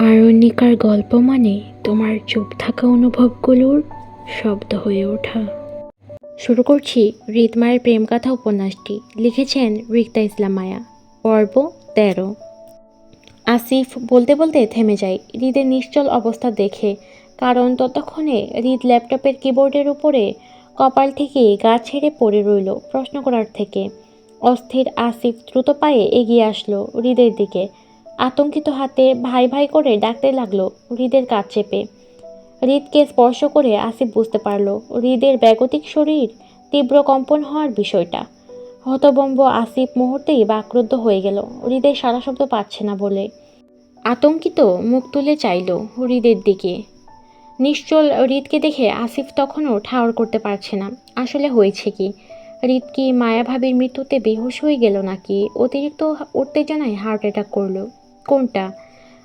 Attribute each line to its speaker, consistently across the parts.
Speaker 1: আরণ্যিকার গল্প মানে তোমার চুপ থাকা অনুভবগুলোর শব্দ হয়ে ওঠা। শুরু করছি রিতমায়ের প্রেম কথা উপন্যাসটি। লিখেছেন রিক্তা ইসলাম মায়া। পর্ব তেরো। আসিফ বলতে বলতে থেমে যায়। হৃদের নিশ্চল অবস্থা দেখে, কারণ ততক্ষণে হৃদ ল্যাপটপের কিবোর্ডের উপরে কপাল থেকে গা ছেড়ে পড়ে রইল প্রশ্ন করার থেকে। অস্থির আসিফ দ্রুত পায়ে এগিয়ে আসলো হৃদের দিকে। আতঙ্কিত হাতে ভাই ভাই করে ডাকতে লাগল হৃদের কাজ চেপে। হৃদকে স্পর্শ করে আসিফ বুঝতে পারল, হৃদের ব্যাগতিক শরীর তীব্র কম্পন হওয়ার বিষয়টা। হতবম্ব আসিফ মুহূর্তেই বাক্রুদ্ধ হয়ে গেল, হৃদের সারা শব্দ পাচ্ছে না বলে। আতঙ্কিত মুখ তুলে চাইল হৃদের দিকে। নিশ্চল হৃদকে দেখে আসিফ তখনও ঠাওর করতে পারছে না, আসলে হয়েছে কি? হৃদ কি মায়াভাবীর মৃত্যুতে বেহুশ হয়ে গেল নাকি? অতিরিক্ত উত্তেজনায় হার্ট অ্যাটাক করল। কোনটা?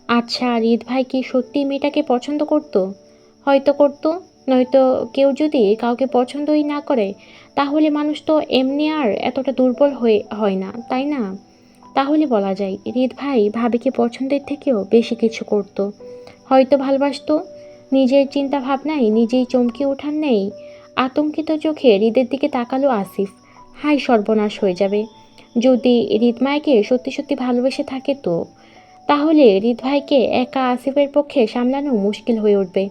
Speaker 1: আচ্ছা হৃদ ভাই কি সত্যি মেয়েটাকে পছন্দ করতো? হয়তো করতো, নয়তো কেউ যদি কাউকে পছন্দই না করে, তাহলে মানুষ তো এমনি আর এতটা দুর্বল হয়ে, হয় না, তাই না? তাহলে বলা যায়, হৃদ ভাই ভাবিকে পছন্দের থেকেও বেশি কিছু করতো। হয়তো ভালোবাসতো, নিজের চিন্তা ভাবনায় নিজেই চমকে ওঠার নেই, আতঙ্কিত চোখে হৃদের দিকে তাকালো আসিফ। হাই সর্বনাশ হয়ে যাবে। যদি হৃদমায়কে সত্যি সত্যি ভালোবেসে থাকে তো? তাহলে হৃদ ভাইকে একা আসিফের পক্ষে সামলানো মুশকিল হয়ে উঠবে।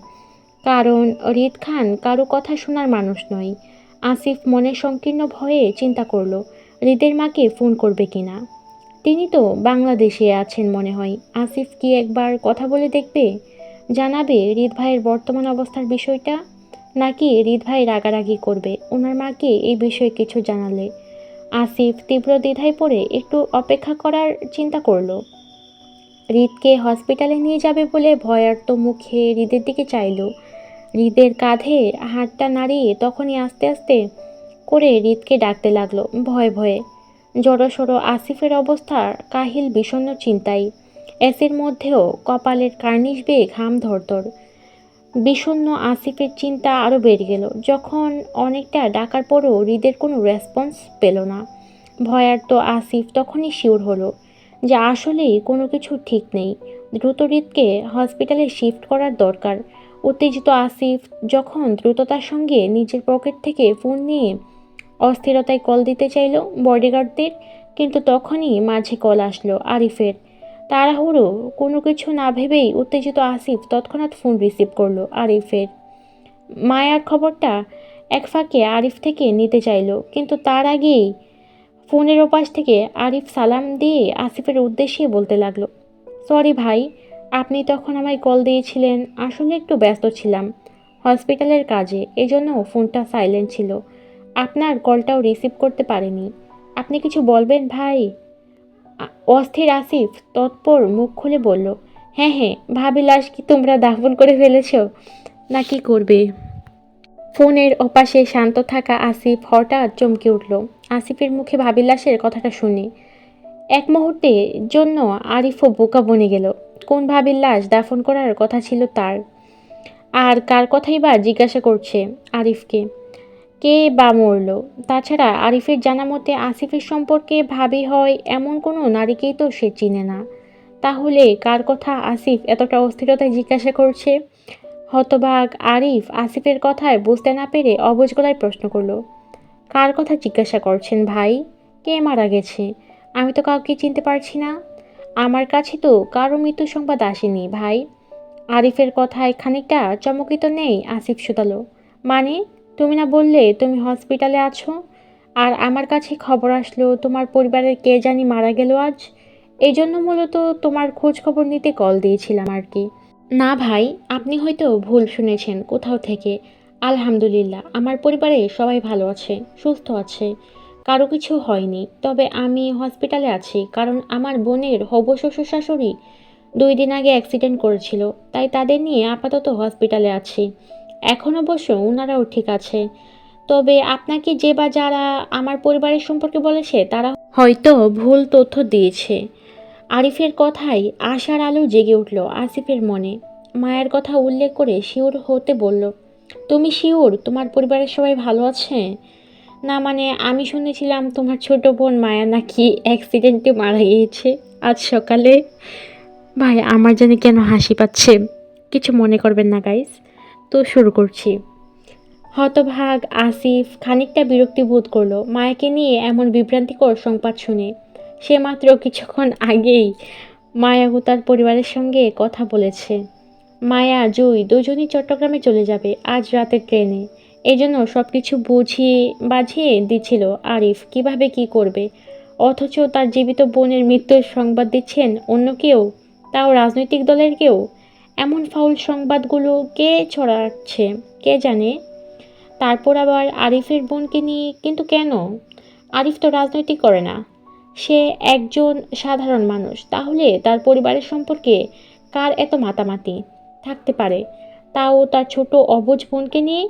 Speaker 1: কারণ হৃদ খান কারও কথা শোনার মানুষ নয়। আসিফ মনে সংকীর্ণ ভয়ে চিন্তা করল, হৃদের মাকে ফোন করবে কিনা। তিনি তো বাংলাদেশে আছেন মনে হয়। আসিফ কি একবার কথা বলে দেখবে? জানাবে হৃদ ভাইয়ের বর্তমান অবস্থার বিষয়টা? নাকি হৃদ ভাই রাগারাগি করবে? ওনার মাকে এই বিষয়ে কিছু জানালে। আসিফ তীব্র দ্বিধায় পড়ে একটু অপেক্ষা করার চিন্তা করল। হৃদকে হসপিটালে নিয়ে যাবে বলে ভয়ার্ত মুখে হৃদের দিকে চাইল। হৃদের কাঁধে হাতটা নাড়িয়ে তখনই আস্তে আস্তে করে হৃদকে ডাকতে লাগল, ভয়ে ভয়ে। জড়সড় আসিফের অবস্থা কাহিল বিষণ্ণ চিন্তায়। এসির মধ্যেও কপালের কার্নিশ বেয়ে ঘাম ধরধর বিষণ্ন আসিফের চিন্তা আরও বেড়ে গেল, যখন অনেকটা ডাকার পরও হৃদের কোনো রেসপন্স পেল না। ভয়ার্ত আসিফ তখনই শিওর হলো যে আসলেই কোনো কিছু ঠিক নেই। দ্রুত হৃদকে হসপিটালে শিফট করার দরকার। উত্তেজিত আসিফ যখন দ্রুততার সঙ্গে নিজের পকেট থেকে ফোন নিয়ে অস্থিরতায় কল দিতে চাইল বডিগার্ডদের, কিন্তু তখনই মাঝে কল আসলো আরিফের। তাড়াহুড়ো, কোনো কিছু না ভেবেই উত্তেজিত আসিফ তৎক্ষণাৎ ফোন রিসিভ করল আরিফের। মায়ার খবরটা এক ফাঁকে আরিফ থেকে নিতে চাইল, কিন্তু তার আগেই ফোনের ওপাশ থেকে আরিফ সালাম দিয়ে আসিফের উদ্দেশ্যে বলতে লাগল, সরি ভাই, আপনি তখন আমায় কল দিয়েছিলেন, আসলে একটু ব্যস্ত ছিলাম। হসপিটালের কাজে, এজন্য ফোনটা সাইলেন্ট ছিল। আপনার কলটাও রিসিভ করতে পারেনি। আপনি কিছু বলবেন ভাই? অস্থির আসিফ তৎপর মুখ খুলে বলল হ্যাঁ হ্যাঁ ভাবি লাশ কি তোমরা দাফন করে ফেলেছ? না, কি করবে? ফোনের ওপাশে শান্ত থাকা আসিফ হঠাৎ চমকে উঠল আসিফের মুখে ভাবিলাসের কথাটা শুনে। এক মুহূর্তে জন্য আরিফও বোকা বনে গেল। কোন ভাবির লাশ দাফন করার কথা ছিল তার। আর কার কথাই বা জিজ্ঞাসা করছে আরিফকে। কে বা মরল? তাছাড়া আরিফের জানা মতে আসিফের সম্পর্কে ভাবি হয় এমন কোনো নারীকেই তো সে চিনে না। তাহলে কার কথা আসিফ এতটা অস্থিরতায় জিজ্ঞাসা করছে? হতবাক আরিফ আসিফের কথায় বুঝতে না পেরে অবুঝ গলায় প্রশ্ন করল কার কথা জিজ্ঞাসা করছেন ভাই? কে মারা গেছে? আমি তো কাউকে চিনতে পারছি না। আমার কাছে তো কারও মৃত্যু সংবাদ আসেনি ভাই। আরিফের কথায় খানিকটা চমকিত নেই আসিফ সুতালো মানে তুমি না বললে তুমি হসপিটালে আছো? আর আমার কাছে খবর আসলো, তোমার পরিবারের কে জানি মারা গেল আজ? এই জন্য মূলত তোমার খোঁজ খবর নিতে কল দিয়েছিলাম আর কি। না ভাই, আপনি হয়তো ভুল শুনেছেন কোথাও থেকে। আলহামদুলিল্লাহ, আমার পরিবারে সবাই ভালো আছে, সুস্থ আছে। কারও কিছু হয়নি, তবে আমি হসপিটালে আছি, কারণ আমার বোনের হবু শ্বশুর শাশুড়ি দুই দিন আগে অ্যাক্সিডেন্ট করেছিল, তাই তাদের নিয়ে আপাতত হসপিটালে আছি। এখন অবশ্য ওনারাও ঠিক আছে। তবে আপনাকে যে বা যারা আমার পরিবারের সম্পর্কে বলেছে, তারা হয়তো ভুল তথ্য দিয়েছে। আরিফের কথাই আশার আলো জেগে উঠল আসিফের মনে। মায়ের কথা উল্লেখ করে শিওর হতে বলল তুমি শিওর? তোমার পরিবারের সবাই ভালো আছে? না মানে আমি শুনেছিলাম তোমার ছোট বোন মায়া নাকি অ্যাক্সিডেন্টে মারা গিয়েছে আজ সকালে। ভাই, আমার জানি কেন হাসি পাচ্ছে? কিছু মনে করবেন না গাইস তো শুরু করছি। হতভাগ আসিফ খানিকটা বিরক্তি বোধ করল। মায়াকে নিয়ে এমন বিভ্রান্তিকর সংবাদ শুনে। সে মাত্র কিছুক্ষণ আগেই মায়া ও তার পরিবারের সঙ্গে কথা বলেছে। মায়া, জুই দুজনই চট্টগ্রামে চলে যাবে আজ রাতের ট্রেনে। এই জন্য সব কিছু বুঝিয়ে বাঝিয়ে দিচ্ছিল আরিফ, কীভাবে কি করবে? অথচ তার জীবিত বোনের মৃত্যুর সংবাদ দিচ্ছেন অন্য কেউ? তাও রাজনৈতিক দলের কেউ? এমন ফাউল সংবাদগুলো কে ছড়াচ্ছে, কে জানে? তারপর আবার আরিফের বোনকে নিয়ে কিন্তু কেন? আরিফ তো রাজনৈতিক করে না। সে একজন সাধারণ মানুষ, তাহলে তার পরিবারের সম্পর্কে কার এত মাতামাতি? থাকতে পারে। তাও তার ছোট অবুঝ বোনকে নিয়ে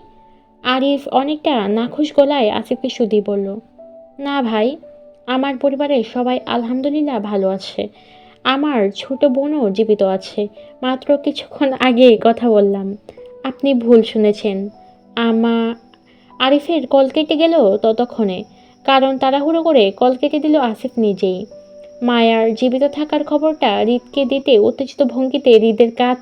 Speaker 1: আরিফ অনেকটা নাখুশ গলায় আসিফকে শুধু বলল, না ভাই, আমার পরিবারের সবাই আলহামদুলিল্লাহ ভালো আছে। আমার ছোট বোনও জীবিত আছে। মাত্র কিছুক্ষণ আগে কথা বললাম। আপনি ভুল শুনেছেন। আমা আরিফের কল কেটে গেল ততক্ষণে, কারণ তাড়াহুড়ো করে কল কেটে দিল আসিফ নিজেই। মায়ার জীবিত থাকার খবরটা হৃদকে দিতে উত্তেজিত ভঙ্গিতে হৃদের কাত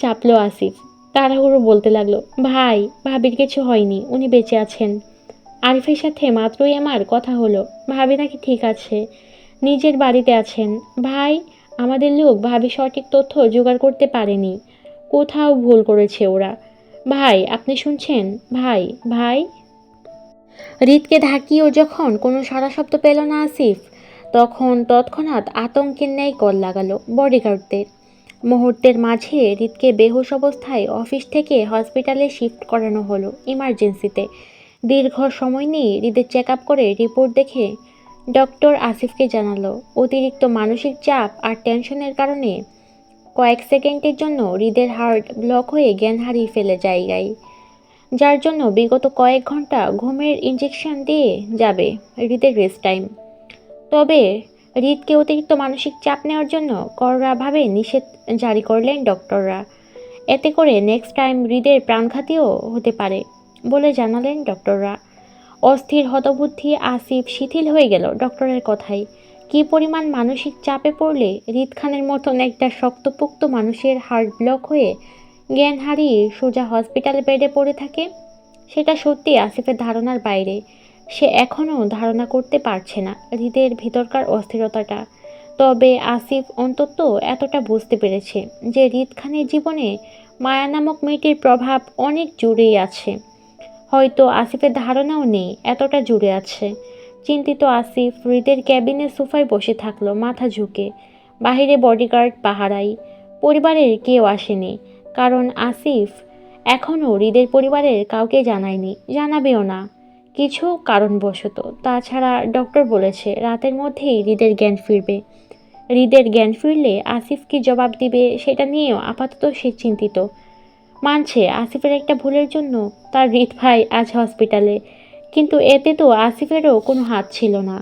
Speaker 1: চাপলো আসিফ। তাড়াহুড়ো বলতে লাগল, ভাই, ভাবির কিছু হয়নি, উনি বেঁচে আছেন। আরিফের সাথে মাত্রই আমার কথা হলো, ভাবি নাকি ঠিক আছে, নিজের বাড়িতে আছেন। ভাই, আমাদের লোক ভাবি সঠিক তথ্য জোগাড় করতে পারেনি, কোথাও ভুল করেছে ওরা। ভাই, আপনি শুনছেন? ভাই ভাই? হৃদকে ধাকিয়েও যখন কোনো সারা শব্দ পেল না আসিফ, তখন তৎক্ষণাৎ আতঙ্কের ন্যায় কল লাগালো বডিগার্ডদের মুহূর্তের মাঝে হৃদকে বেহুশ অবস্থায় অফিস থেকে হসপিটালে শিফট করানো হলো ইমার্জেন্সিতে। দীর্ঘ সময় নিয়ে হৃদের চেক আপ করে রিপোর্ট দেখে ডক্টর আসিফকে জানালো, অতিরিক্ত মানসিক চাপ আর টেনশনের কারণে কয়েক সেকেন্ডের জন্য হৃদের হার্ট ব্লক হয়ে জ্ঞান হারিয়ে ফেলে জায়গায়, যার জন্য বিগত কয়েক ঘণ্টা ঘুমের ইঞ্জেকশন দিয়ে যাবে হৃদের রেস্ট টাইম। তবে হৃদকে অতিরিক্ত মানসিক চাপ নেওয়ার জন্য কড়াভাবে নিষেধ জারি করলেন ডক্টররা। এতে করে নেক্সট টাইম হৃদের প্রাণঘাতীও হতে পারে বলে জানালেন ডক্টররা। অস্থির হতবুদ্ধি আসিফ শিথিল হয়ে গেল ডক্টরের কথাই কি পরিমাণ মানসিক চাপে পড়লে হৃদ খানের মতন একটা শক্তপোক্ত মানুষের হার্ট ব্লক হয়ে জ্ঞান হারিয়ে সোজা হসপিটাল বেডে পড়ে থাকে? সেটা সত্যি আসিফের ধারণার বাইরে। সে এখনও ধারণা করতে পারছে না হৃদের ভিতরকার অস্থিরতাটা। তবে আসিফ অন্তত এতটা বুঝতে পেরেছে যে হৃদ খানের জীবনে মায়া নামক মেয়েটির প্রভাব অনেক জুড়েই আছে। হয়তো আসিফের ধারণাও নেই, এতটা জুড়ে আছে। চিন্তিত আসিফ হৃদের ক্যাবিনে সোফায় বসে থাকল মাথা ঝুঁকে। বাহিরে বডিগার্ড পাহারাই। পরিবারের কেউ আসেনি, কারণ আসিফ এখনও হৃদের পরিবারের কাউকে জানায়নি, জানাবেও না। কিছু কারণবশত। তাছাড়া ডক্টর বলেছে, রাতের মধ্যেই হৃদের জ্ঞান ফিরবে। হৃদের জ্ঞান ফিরলে আসিফ কি জবাব দিবে সেটা নিয়েও আপাতত সে চিন্তিত। মানছে, আসিফের একটা ভুলের জন্য তার হৃদ ভাই আজ হসপিটালে, কিন্তু এতে তো আসিফেরও কোনো হাত ছিল না।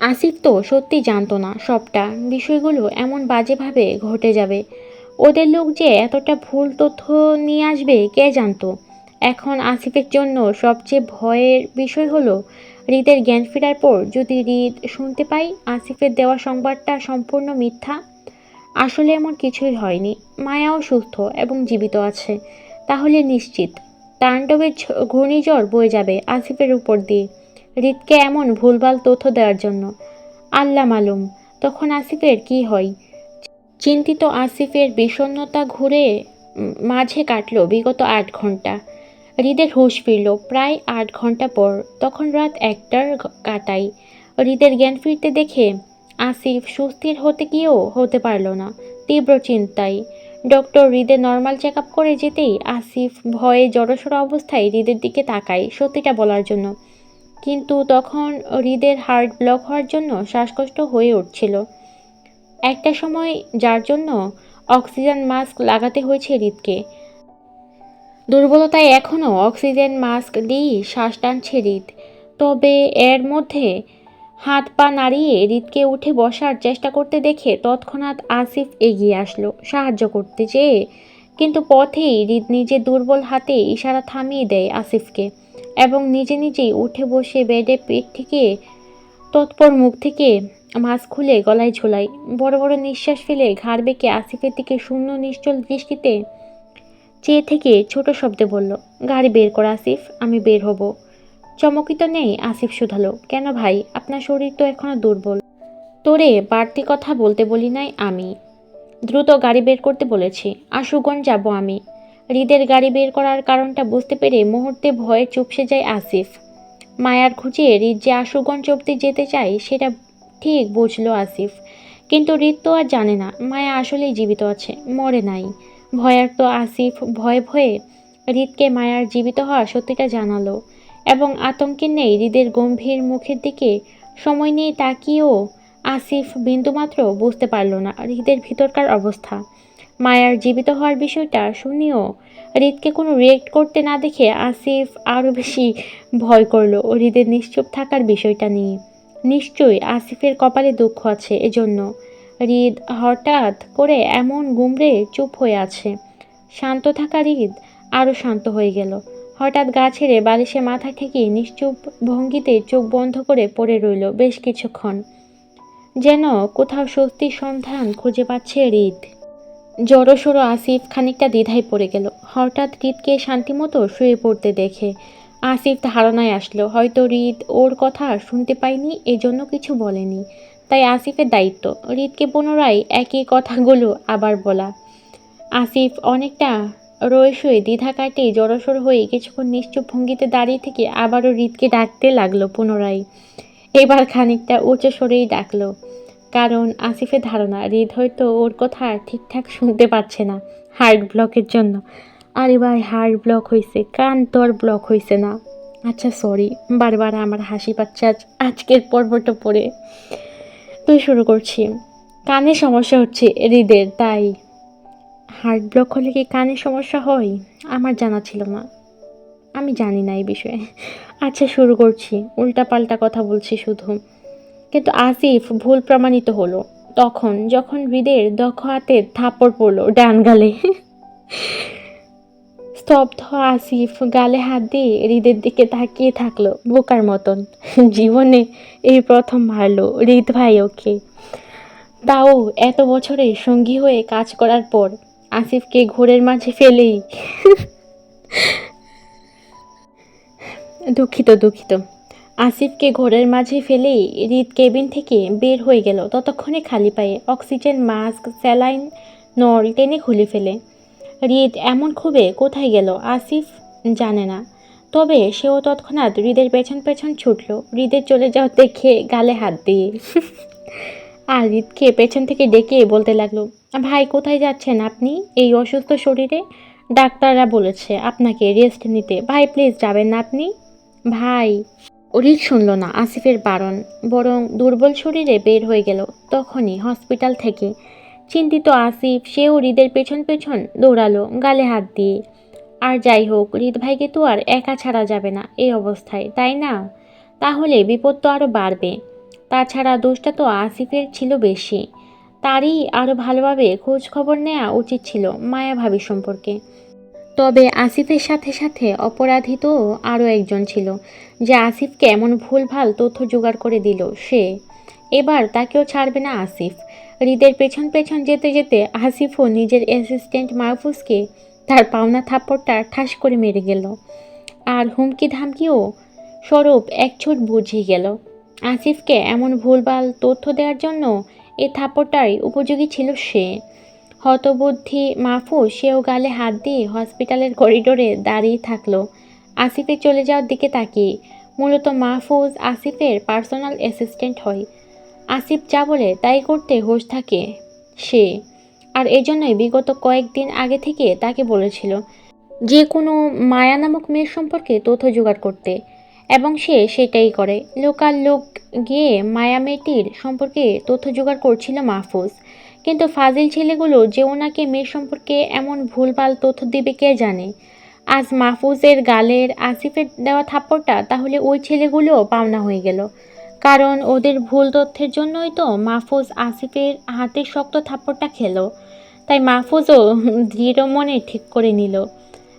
Speaker 1: আসিফ তো সত্যি জানতো না সবটা, বিষয়গুলো এমন বাজেভাবে ঘটে যাবে। ওদের লোক যে এতটা ভুল তথ্য নিয়ে আসবে, কে জানতো? এখন আসিফের জন্য সবচেয়ে ভয়ের বিষয় হলো, হৃদের জ্ঞান ফেরার পর যদি হৃদ শুনতে পাই, আসিফের দেওয়া সংবাদটা সম্পূর্ণ মিথ্যা। আসলে এমন কিছুই হয়নি। মায়াও সুস্থ এবং জীবিত আছে। তাহলে নিশ্চিত, তাণ্ডবের ঘূর্ণিঝড় বয়ে যাবে আসিফের উপর দিয়ে। হৃদকে এমন ভুলভাল তথ্য দেওয়ার জন্য। আল্লাহ মালুম, তখন আসিফের কি হয়? চিন্তিত আসিফের বিষণ্ণতা ঘুরে মাঝে কাটল বিগত আট ঘণ্টা। হৃদের হুঁশ ফিরল। প্রায় আট ঘণ্টা পর, তখন রাত একটার কাটাই হৃদের জ্ঞান ফিরতে দেখে আসিফ সুস্থির হতে গিয়েও হতে পারল না, তীব্র চিন্তায়। ডক্টর হৃদে নর্মাল চেক আপ করে যেতেই আসিফ ভয়ে জড়সড় অবস্থায় হৃদের দিকে তাকায় সত্যিটা বলার জন্য। কিন্তু তখন হৃদের হার্ট ব্লক হওয়ার জন্য শ্বাসকষ্ট হয়ে উঠছিল। একটা সময় যার জন্য অক্সিজেন মাস্ক লাগাতে হয়েছে হৃদকে। দুর্বলতায় এখনও অক্সিজেন মাস্ক দিয়েই শ্বাস টানছে হৃদ তবে এর মধ্যে হাত পা নাড়িয়ে হৃদকে উঠে বসার চেষ্টা করতে দেখে তৎক্ষণাৎ আসিফ এগিয়ে আসলো। সাহায্য করতে চেয়ে, কিন্তু পথেই হৃদ নিজে দুর্বল হাতে ইশারা থামিয়ে দেয় আসিফকে এবং নিজে নিজেই উঠে বসে বেডে পিঠ থেকে তৎপর মুখ থেকে মাছ খুলে গলায় ঝোলাই বড় বড় নিঃশ্বাস ফেলে ঘাড় বেঁকে আসিফের দিকে শূন্য নিশ্চল দৃষ্টিতে চেয়ে থেকে ছোট শব্দে বলল, গাড়ি বের কর আসিফ, আমি বের হব। চমকিত নেই, আসিফ শুধালো, কেন ভাই? আপনার শরীর তো এখনও দুর্বল। তোরে বাড়তি কথা বলতে বলি নাই আমি। দ্রুত গাড়ি বের করতে বলেছি আশুগণ যাব আমি। হৃদের গাড়ি বের করার কারণটা বুঝতে পেরে মুহূর্তে ভয়ে চুপসে যায় আসিফ। মায়ার খুঁজে হৃদ যে আশুগঞ্জ অব্দি যেতে চায়, সেটা ঠিক বুঝলো আসিফ। কিন্তু হৃদ তো আর জানে না, মায়া আসলেই জীবিত আছে, মরে নাই। ভয়ার তো আসিফ ভয়ে ভয়ে হৃদকে মায়ার জীবিত হওয়া সত্যিটা জানালো এবং আতঙ্কে নেই হৃদের গম্ভীর মুখের দিকে সময় নিয়ে তাকিয়েও আসিফ বিন্দুমাত্র বুঝতে পারল না হৃদের ভিতরকার অবস্থা। মায়ার জীবিত হওয়ার বিষয়টা শুনিও হৃদকে কোনো রিয়েক্ট করতে না দেখে আসিফ আরও বেশি ভয় করল হৃদের নিশ্চুপ থাকার বিষয়টা নিয়ে। নিশ্চয়ই আসিফের কপালে দুঃখ আছে এজন্য। হৃদ হঠাৎ করে এমন গুমড়ে চুপ হয়ে আছে। শান্ত থাকা হৃদ আরও শান্ত হয়ে গেল। হঠাৎ গা ছেড়ে বালিশে মাথা ঠেকিয়ে নিশ্চুপ ভঙ্গিতে চোখ বন্ধ করে পড়ে রইল বেশ কিছুক্ষণ। যেন কোথাও স্বস্তির সন্ধান খুঁজে পাচ্ছে হৃদ। জড়সড়ো আসিফ খানিকটা দ্বিধায় পড়ে গেল। হঠাৎ হৃদকে শান্তিমতো শুয়ে পড়তে দেখে আসিফ ধারণায় আসলো, হয়তো হৃদ ওর কথা শুনতে পায়নি, এজন্য কিছু বলেনি। তাই আসিফের দায়িত্ব। হৃদকে পুনরায় একই কথাগুলো আবার বলা। আসিফ অনেকটা রয়ে শুয়ে দ্বিধা কাটে জড়সড় হয়ে কিছুক্ষণ নিশ্চুপ ভঙ্গিতে দাঁড়িয়ে থেকে আবারও হৃদকে ডাকতে লাগল পুনরায়। এবার খানিকটা উঁচু সরেই ডাকলো। কারণ আসিফের ধারণা, হৃদ হয়তো ওর কথা ঠিকঠাক শুনতে পাচ্ছে না হার্ট ব্লকের জন্য। আরে ভাই, হার্ট ব্লক হয়েছে কান তোর ব্লক হয়েছে না। আচ্ছা সরি, বারবার আমার হাসি পাচ্ছে আজ আজকের পর্বটা পড়ে। তুই শুরু করছি। কানে সমস্যা হচ্ছে হৃদের, তাই হার্ট ব্লক হলে কি কানে সমস্যা হয়? আমার জানা ছিল না। আমি জানি না এই বিষয়ে। আচ্ছা শুরু করছি। উল্টাপাল্টা কথা বলছি শুধু। কিন্তু আসিফ ভুল প্রমাণিত হলো। তখন যখন হৃদের দক্ষ হাতে থাপড় পড়ল ডান গালে। স্তব্ধ আসিফ গালে হাত দিয়ে হৃদের দিকে তাকিয়ে থাকল বোকার মতন। জীবনে এই প্রথম মারলো হৃদ ভাই ওকে। তাও এত বছরে সঙ্গী হয়ে কাজ করার পর আসিফকে ঘোরের মাঝে ফেলেই। দুঃখিত দুঃখিত। আসিফকে ঘোরের মাঝে ফেলেই হৃদ কেবিন থেকে বের হয়ে গেল ততক্ষণে খালি পায়ে অক্সিজেন, মাস্ক, স্যালাইন, নল টেনে খুলে ফেলে। হৃদ এমন খুবে কোথায় গেল? আসিফ জানে না। তবে সেও তৎক্ষণাৎ হৃদের পেছন পেছন ছুটল। হৃদের চলে যাওয়া দেখে গালে হাত দিয়ে। আর হৃদকে পেছন থেকে ডেকে বলতে লাগল, ভাই, কোথায় যাচ্ছেন আপনি? এই অসুস্থ শরীরে? ডাক্তাররা বলেছে, আপনাকে রেস্ট নিতে। ভাই, প্লিজ যাবেন না আপনি? ভাই। হৃদ শুনল না আসিফের বারণ, বরং দুর্বল শরীরে বের হয়ে গেল। তখনই হসপিটাল থেকে চিন্তিত আসিফ সেও হৃদের পেছন পেছন দৌড়ালো, গালে হাত দিয়ে। আর যাই হোক, হৃদ ভাইকে তো আর একা ছাড়া যাবে না এই অবস্থায়, তাই না? তাহলে বিপদ তো আরও বাড়বে। তাছাড়া দোষটা তো আসিফের ছিল বেশি। তারই আরও ভালোভাবে খোঁজ খবর নেওয়া উচিত ছিল মায়া ভাবি সম্পর্কে। তবে আসিফের সাথে সাথে অপরাধী তো আরও একজন ছিল, যে আসিফকে এমন ভুলভাল তথ্য জোগাড় করে দিল সে। এবার তাকেও ছাড়বে না আসিফ। হৃদের পেছন পেছন যেতে যেতে আসিফও নিজের অ্যাসিস্ট্যান্ট মাহফুজকে তার পাওনা থাপ্পড়টা ঠাস করে মেরে গেল। আর হুমকি ধামকিও স্বরূপ এক ছুট বুঝিয়ে গেল। আসিফকে এমন ভুলভাল তথ্য দেওয়ার জন্য এই থাপ্পড়টাই উপযোগী ছিল সে। হতবুদ্ধি মাহফুজ সেও গালে হাত দিয়ে হসপিটালের করিডোরে দাঁড়িয়ে থাকল। আসিফের চলে যাওয়ার দিকে তাকিয়ে মূলত মাহফুজ আসিফের পার্সোনাল অ্যাসিস্ট্যান্ট হয়। আসিফ যা বলে তাই করতে হোশ থাকে সে। আর এজন্যই বিগত কয়েকদিন আগে থেকে তাকে বলেছিল যে কোনো মায়া নামক মেয়ের সম্পর্কে তথ্য জোগাড় করতে। এবং সে সেটাই করে। লোকাল লোক গিয়ে মায়া মেয়েটির সম্পর্কে তথ্য জোগাড় করছিল মাহফুজ। কিন্তু ফাজিল ছেলেগুলো যে ওনাকে মেয়ের সম্পর্কে এমন ভুলভাল তথ্য দিবে কে জানে? আজ মাহফুজের গালের আসিফের দেওয়া থাপ্পড়টা তাহলে ওই ছেলেগুলোও পাওনা হয়ে গেল। কারণ ওদের ভুল তথ্যের জন্যই তো মাহফুজ আসিফের হাতে শক্ত থাপ্পড়টা খেলো। তাই মাহফুজও দৃঢ় মনে ঠিক করে নিল।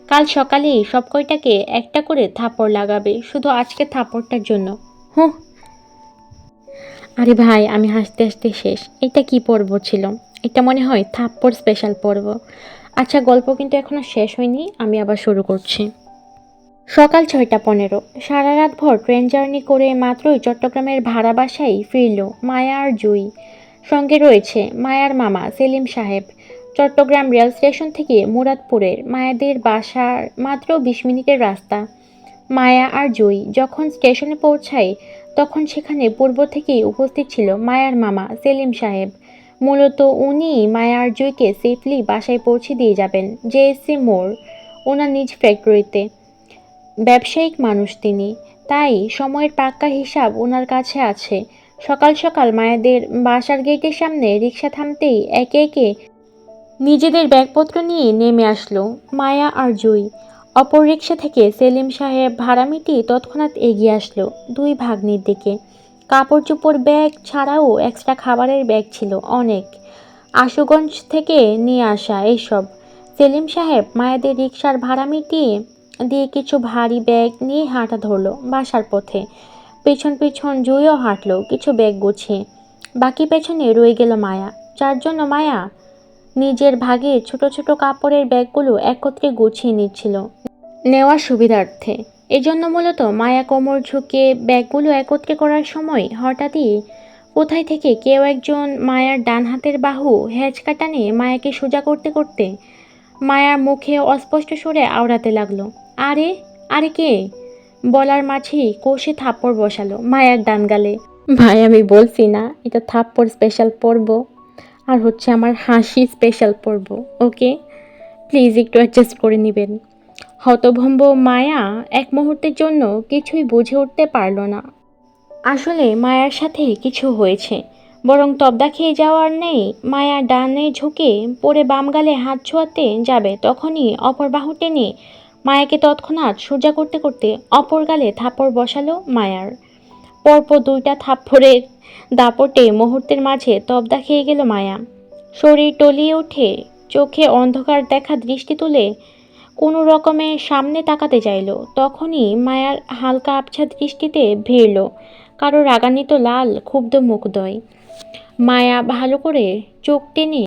Speaker 1: কাল সকালেই সব কয়টাকে একটা করে থাপ্পড় লাগাবে শুধু আজকে থাপড়টার জন্য। হুঁ আরে ভাই, আমি হাসতে হাসতে শেষ। এটা কি পর্ব ছিল? এটা মনে হয় থাপ্পড় স্পেশাল পর্ব। আচ্ছা গল্প কিন্তু এখনও শেষ হয়নি, আমি আবার শুরু করছি। সকাল ছয়টা পনেরো। সারা রাত ভর ট্রেন জার্নি করে মাত্রই চট্টগ্রামের ভাড়া বাসায় ফিরল মায়া আর জুই। সঙ্গে রয়েছে মায়ার মামা সেলিম সাহেব। চট্টগ্রাম রেল স্টেশন থেকে মুরাদপুরের মায়াদের বাসার মাত্র বিশ মিনিটের রাস্তা। মায়া আর জুই যখন স্টেশনে পৌঁছায়, তখন সেখানে পূর্ব থেকেই উপস্থিত ছিল মায়ার মামা সেলিম সাহেব। মূলত উনি মায়া আর জুইকে সেফলি বাসায় পৌঁছে দিয়ে যাবেন জেএসসি মোড় ওনার নিজ ফ্যাক্টরিতে ব্যবসায়িক মানুষ তিনি। তাই সময়ের পাক্কা হিসাব ওনার কাছে আছে। সকাল সকাল মায়াদের বাসার গেটের সামনে রিক্সা থামতেই একে একে নিজেদের ব্যাগপত্র নিয়ে নেমে আসলো মায়া আর জুই। অপর রিক্সা থেকে সেলিম সাহেব ভাড়া মিটিয়ে তৎক্ষণাৎ এগিয়ে আসলো দুই ভাগ্নির দিকে। কাপড় চোপড়, ব্যাগ ছাড়াও এক্সট্রা খাবারের ব্যাগ ছিল অনেক। আশুগঞ্জ থেকে নিয়ে আসা এইসব সেলিম সাহেব মায়াদের রিক্সার ভাড়া মিটিয়ে দিয়ে কিছু ভারী ব্যাগ নিয়ে হাঁটা ধরলো বাসার পথে। পেছন পেছন জুইও হাঁটলো, কিছু ব্যাগ গুছিয়ে। বাকি পেছনে রয়ে গেল মায়া। যার জন্য মায়া নিজের ভাগে ছোট ছোট কাপড়ের ব্যাগগুলো একত্রে গুছিয়ে নিচ্ছিল নেওয়ার সুবিধার্থে। এজন্য মূলত মায়া কোমর ঝুঁকে ব্যাগগুলো একত্রে করার সময় হঠাৎই কোথায় থেকে কেউ একজন মায়ার ডান হাতের বাহু হ্যাচকা টানে মায়াকে সোজা করতে করতে মায়ার মুখে অস্পষ্ট সুরে আওড়াতে লাগল। আরে আরে কে? বলার মাঝেই কষে থাপ্পড় বসালো মায়ার ডান গালে। ভাই, আমি বলছি না, এটা থাপ্পড় স্পেশাল পর্ব। আর হচ্ছে আমার হাসি স্পেশাল পর্ব, ওকে? প্লিজ একটু অ্যাডজাস্ট করে নেবেন। হতভম্ব মায়া এক মুহূর্তের জন্য কিছুই বুঝে উঠতে পারল না। আসলে মায়ার সাথে কিছু হয়েছে, বরং তবদা খেয়ে যাওয়ার নেই, মায়া ডানে ঝুঁকে পড়ে বাম গালে হাত ছোঁয়াতে যাবে, তখনই অপর বাহু টেনে মায়াকে তৎক্ষণাৎ সোজা করতে করতে অপর গালে থাপ্পড় বসালো মায়ার। পরপর দুইটা থাপ্পড়ের দাপটে মুহূর্তের মাঝে তবদা খেয়ে গেল মায়া। শরীর টলিয়ে ওঠে, চোখে অন্ধকার দেখা দৃষ্টি তুলে কোনো রকমে সামনে তাকাতে চাইল। তখনই মায়ার হালকা আবছা দৃষ্টিতে ভিড়ল, কারও রাগান্বিত লাল, ক্ষুব্ধ মুখদয়। মায়া ভালো করে চোখ টেনে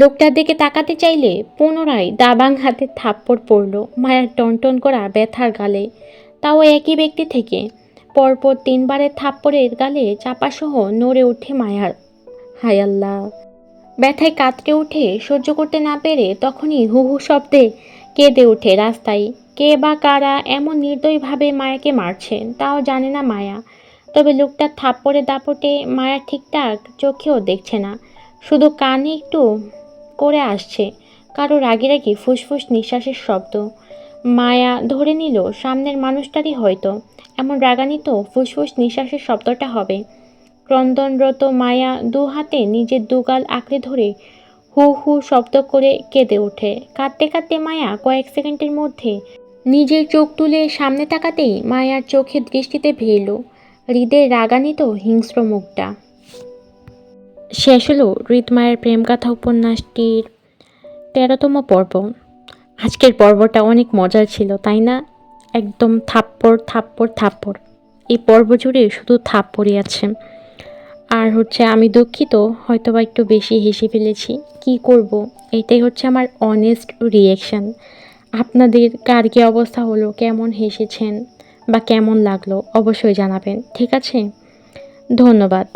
Speaker 1: লোকটার দিকে তাকাতে চাইলে পুনরায় দাবাং হাতে থাপ্পড় পড়ল। মায়ার টনটন করা ব্যথার গালে। তাও একই ব্যক্তি থেকে পরপর তিনবারের থাপ্পড়ের গালে চাপাসহ নড়ে ওঠে মায়ার। হায় আল্লাহ! ব্যথায় কাতরে উঠে সহ্য করতে না পেরে তখনই হু হু শব্দে কেঁদে ওঠে রাস্তায়। কে বা কারা এমন নির্দয়ভাবে মায়াকে মারছে তাও জানে না মায়া। তবে লোকটার থাপ্পড়ে দাপটে মায়া ঠিকঠাক চোখেও দেখছে না। শুধু কানে একটু করে আসছে। কারও রাগে রাগে ফুসফুস নিঃশ্বাসের শব্দ। মায়া ধরে নিল, সামনের মানুষটারই হয়তো। এমন রাগান্বিত ফুসফুস নিঃশ্বাসের শব্দটা হবে। ক্রন্দনরত মায়া দু হাতে নিজের দুগাল আঁকড়ে ধরে হু হু শব্দ করে কেঁদে ওঠে। কাঁদতে কাঁদতে মায়া কয়েক সেকেন্ডের মধ্যে নিজের চোখ তুলে সামনে তাকাতেই মায়ার চোখের দৃষ্টিতে ভিড়ল। হৃদের রাগান্বিত হিংস্র মুখটা। শেষ হলো হৃদমায়ের প্রেমকথা উপন্যাসটির তেরোতম পর্ব। আজকের পর্বটা অনেক মজার ছিল, তাই না? একদম থাপ্পড় থাপ্পড় থাপ্পড়। এই পর্ব জুড়ে শুধু থাপ্পড়ই আছে। আর হচ্ছে আমি দুঃখিত হয়তো বা একটু বেশি হেসে ফেলেছি। কি করব? এটাই হচ্ছে আমার অনেস্ট রিয়েকশান আপনাদের কার কী অবস্থা হলো? কেমন হেসেছেন? বা কেমন লাগল? অবশ্যই জানাবেন, ঠিক আছে? ধন্যবাদ।